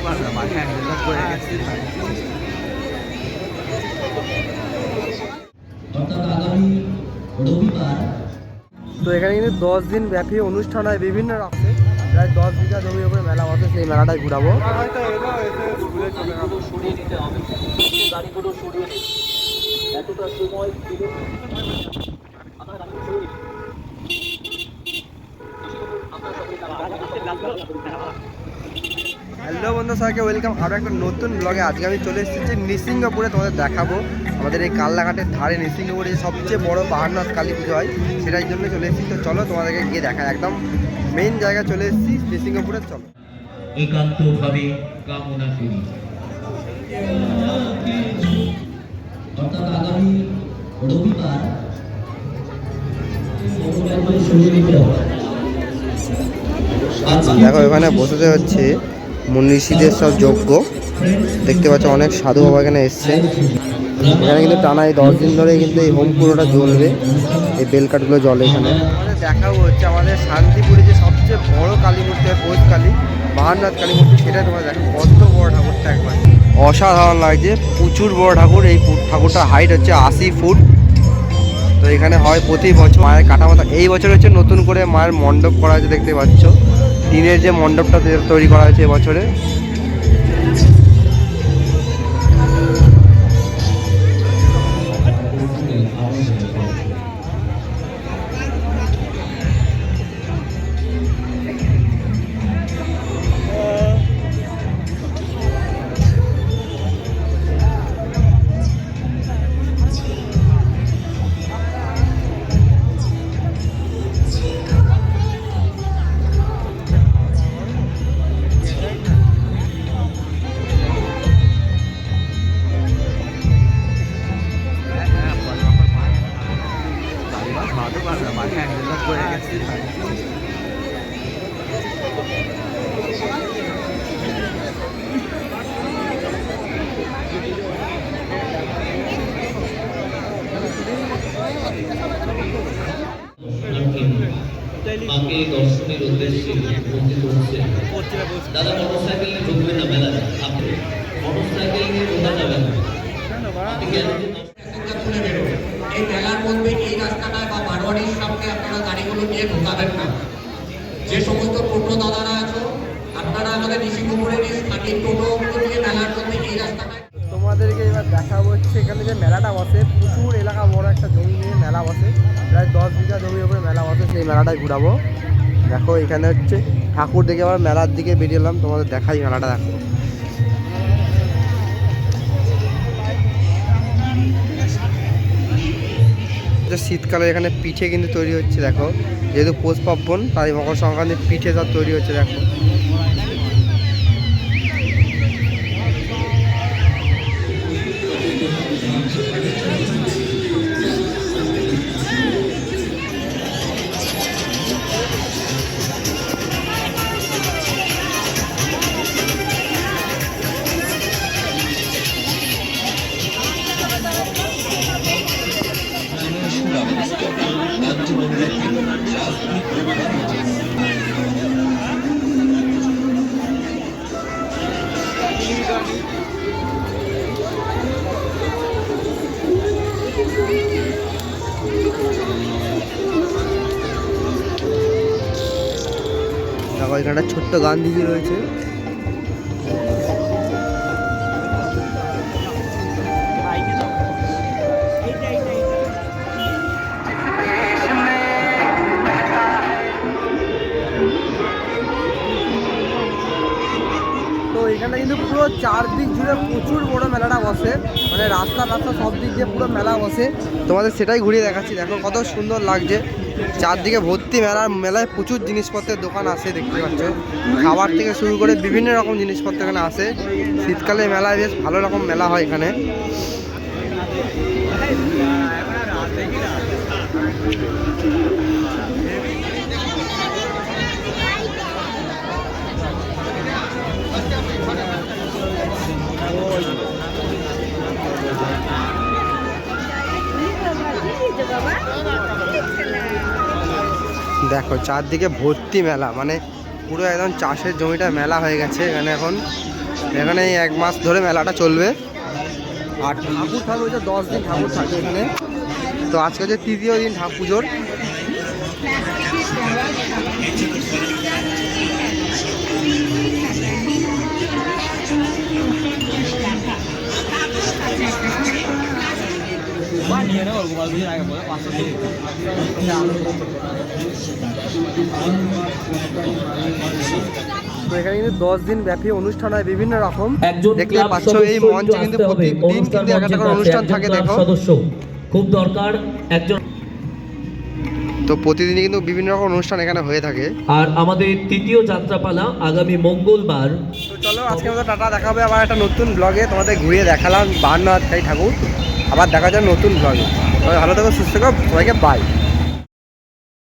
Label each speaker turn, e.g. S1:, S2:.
S1: রবিবার
S2: তো এখানে কিন্তু দশ দিন ব্যাপী অনুষ্ঠান হয়, বিভিন্ন রকম প্রায় দশ বিঘা জমির উপরে মেলা বসে, সেই মেলাটাই ঘুরাবো। হ্যালো বন্ধু সবাইকে ওয়েলকাম আরও একটা নতুন ব্লগে আজকে আমি চলে এসেছি নিসিংহপুরে তোমাদের দেখাবো। আমাদের এই কাল্লাঘাটের ধারে নিসিংহপুরে যে সবচেয়ে বড় পাহাড়নাথ কালী পুজো হয় সেটার জন্য চলে এসেছি। তো চলো তোমাদেরকে গিয়ে দেখা একদম মেইন জায়গায় চলে এসেছি নিসিংহপুরে। চলো।
S1: একান্তভাবে কামনা করি। অর্থাৎ আগামী রবিবার
S2: দেখো এখানে বসতে হচ্ছে মনীষীদের সব যোগ্য। দেখতে পাচ্ছ অনেক সাধু বাবা এখানে এসছে। এখানে কিন্তু টানা এই দশ দিন ধরে কিন্তু এই হোম পুরোটা জ্বলবে। এই বেলকাঠগুলো জলে এখানে। দেখাবো হচ্ছে আমাদের শান্তিপুরে যে সবচেয়ে বড় কালী মূর্তি হয় বোধ কালী বাহান্নাথ কালী মূর্তি সেটা তোমরা দেখো। কত বড় ঠাকুরটা একবার। অসাধারণ লাগছে। প্রচুর বড় ঠাকুর। এই ঠাকুরটার হাইট হচ্ছে আশি ফুট। তো এখানে হয় প্রতি বছর। মায়ের কাটামাতা এই বছর হচ্ছে নতুন করে মায়ের মণ্ডপ করা হয়েছে দেখতে পাচ্ছ। টিনের যে মণ্ডপটা তৈরি করা হয়েছে এবছরে
S1: মাকে দর্শনের উদ্দেশ্যে দাদা, মোটরসাইকেল নিয়ে ঢুকবেন না আপনি মোটরসাইকেল নিয়ে ঢোকা যাবে না
S3: এই মেলার মধ্যে এই রাস্তাটায় বা বারোয়ারির সামনে আপনারা গাড়িগুলো নিয়ে ঢোকাবেন না। যে সমস্ত টোটো দাদারা আছো, আপনারা আমাদের নিশিমপুরের এই স্থানীয় টোটোগুলো নিয়ে মেলার মধ্যে এই রাস্তাটায়
S2: তোমাদেরকে এবার দেখাবো হচ্ছে এখানে যে মেলাটা বসে। প্রচুর এলাকা বড় একটা জমি নিয়ে মেলা বসে। প্রায় দশ বিঘা জমির উপরে মেলা বসে, সেই মেলাটাই ঘুরাবো। দেখো, এখানে হচ্ছে ঠাকুর দেখে আবার মেলার দিকে বেরিয়ে এলাম। তোমাদের দেখাই মেলাটা, দেখো। শীতকালে এখানে পিঠে কিন্তু তৈরি হচ্ছে, দেখো। যেহেতু পৌষ পার্বণ, তাই মকর সংক্রান্তির পিঠে সব তৈরি হচ্ছে, দেখো। ছোট্ট গান্ধীজি রয়েছে। তো এখানে কিন্তু পুরো চারদিক জুড়ে প্রচুর বড় মেলাটা বসে। মানে রাস্তা রাস্তা সব দিক দিয়ে পুরো মেলা বসে। তোমাদের সেটাই ঘুরিয়ে দেখাচ্ছি। দেখো কত সুন্দর লাগছে। চারদিকে ভর্তি মেলার, মেলায় প্রচুর জিনিসপত্রের দোকান আসে, দেখতে পাচ্ছ। খাবার থেকে শুরু করে বিভিন্ন রকম জিনিসপত্র এখানে আসে। শীতকালে মেলায় বেশ ভালো রকম মেলা হয় এখানে। দেখো, চারদিকে ভর্তি মেলা মানে পুরো একদম চাষের জমিটা মেলা হয়ে গেছে। এখানে এখন, এখানে এক মাস ধরে মেলাটা চলবে। আর ঠাকুর থাকবে হচ্ছে দশ দিন ঠাকুর থাকবে এখানে। তো আজকে হচ্ছে তৃতীয় দিন ঠাকুর পুজোর। এখানে কিন্তু দশ দিন ব্যাপী অনুষ্ঠান হয় বিভিন্ন রকম।
S4: ক্লাব
S2: পাচ্ছ এই মঞ্চে কিন্তু প্রতিদিন কিন্তু একটা করে অনুষ্ঠান থাকে দেখো।
S4: সদস্য। খুব দরকার একজন
S2: তো প্রতিদিনই কিন্তু বিভিন্ন রকম অনুষ্ঠান এখানে হয়ে থাকে।
S4: আর আমাদের তৃতীয় যাত্রাপালা আগামী মঙ্গলবার।
S2: তো চলো আজকে আমাদের টাটা দেখা হবে আবার একটা নতুন ব্লগে তোমাদের ঘুরিয়ে দেখালাম বাহান্ন হাত ঠাকুর। আবার দেখা যায় নতুন ব্লগে সবাই ভালো থাকো সুস্থ থাকো সবাইকে বাই